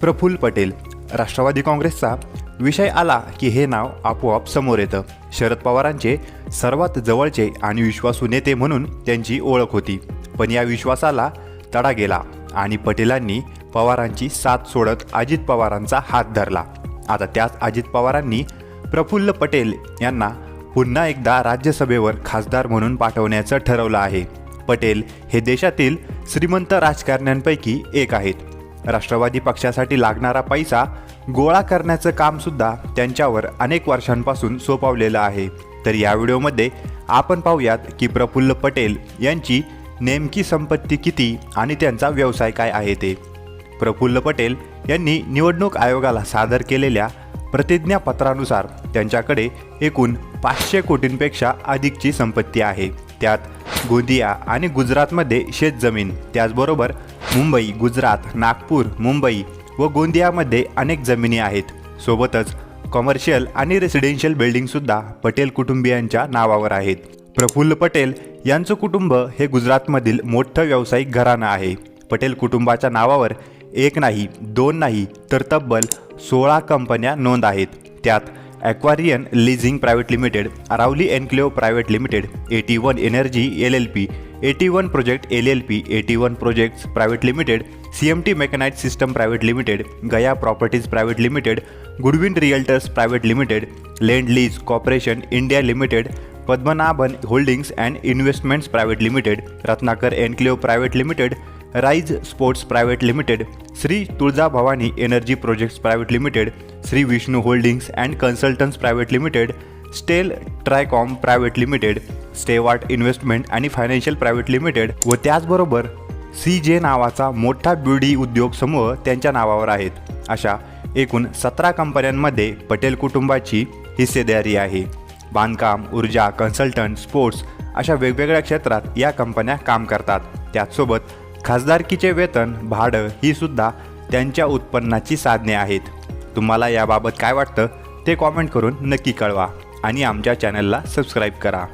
प्रफुल्ल पटेल राष्ट्रवादी काँग्रेसचा. विषय आला की हे नाव आपोआप समोर येतं. शरद पवारांचे सर्वात जवळचे आणि विश्वासू नेते म्हणून त्यांची ओळख होती. पण या विश्वासाला तडा गेला आणि पटेलांनी पवारांची साथ सोडत अजित पवारांचा हात धरला. आता त्याच अजित पवारांनी प्रफुल्ल पटेल यांना पुन्हा एकदा राज्यसभेवर खासदार म्हणून पाठवण्याचं ठरवलं आहे. पटेल हे देशातील श्रीमंत राजकारण्यांपैकी एक आहेत. राष्ट्रवादी पक्षासाठी लागणारा पैसा गोळा करण्याचं कामसुद्धा त्यांच्यावर अनेक वर्षांपासून सोपवलेलं आहे. तर या व्हिडिओमध्ये आपण पाहूयात की प्रफुल्ल पटेल यांची नेमकी संपत्ती किती आणि त्यांचा व्यवसाय काय आहे ते. प्रफुल्ल पटेल यांनी निवडणूक आयोगाला सादर केलेल्या प्रतिज्ञापत्रानुसार त्यांच्याकडे एकूण पाचशे कोटींपेक्षा अधिकची संपत्ती आहे. त्यात गोंदिया आणि गुजरातमध्ये शेतजमीन त्याचबरोबर मुंबई गुजरात नागपूर मुंबई व गोंदियामध्ये अनेक जमिनी आहेत. सोबतच कॉमर्शियल आणि रेसिडेन्शियल बिल्डिंगसुद्धा पटेल कुटुंबियांच्या नावावर आहेत. प्रफुल्ल पटेल यांचं कुटुंब हे गुजरातमधील मोठं व्यावसायिक घराणं आहे. पटेल कुटुंबाच्या नावावर एक नाही दोन नाही तर तब्बल सोळा कंपन्या नोंद आहेत. त्यात Aquarian leasing private limited Aravali enclave private limited AT one energy L L P AT one project L L P AT one projects private limited C M T Mecknight system private limited Gaya properties private limited Goodwin realtors private limited land lease corporation India limited Padmanabhan holdings and investments private limited Ratnakar enclave private limited rise sports private limited Shri Tuljabhavani energy projects private limited Shri Vishnu holdings and consultants private limited Stel Tricom private limited Stewart investment आणि financial private limited व त्याचबरोबर C जे नावाचा मोठा ब्युडी उद्योग समूह त्यांच्या नावावर आहेत. अशा एकूण सतरा कंपन्यांमध्ये पटेल कुटुंबाची हिस्सेदारी आहे. बांधकाम ऊर्जा कन्सल्टंट स्पोर्ट्स अशा वेगवेगळ्या क्षेत्रात या कंपन्या काम करतात. त्याचसोबत खासदारकीचे वेतन भाडं ही सुद्धा त्यांच्या उत्पन्नाची साधने आहेत. तुम्हाला याबाबत काय वाटतं ते कॉमेंट करून नक्की कळवा आणि आमच्या चॅनलला सबस्क्राईब करा.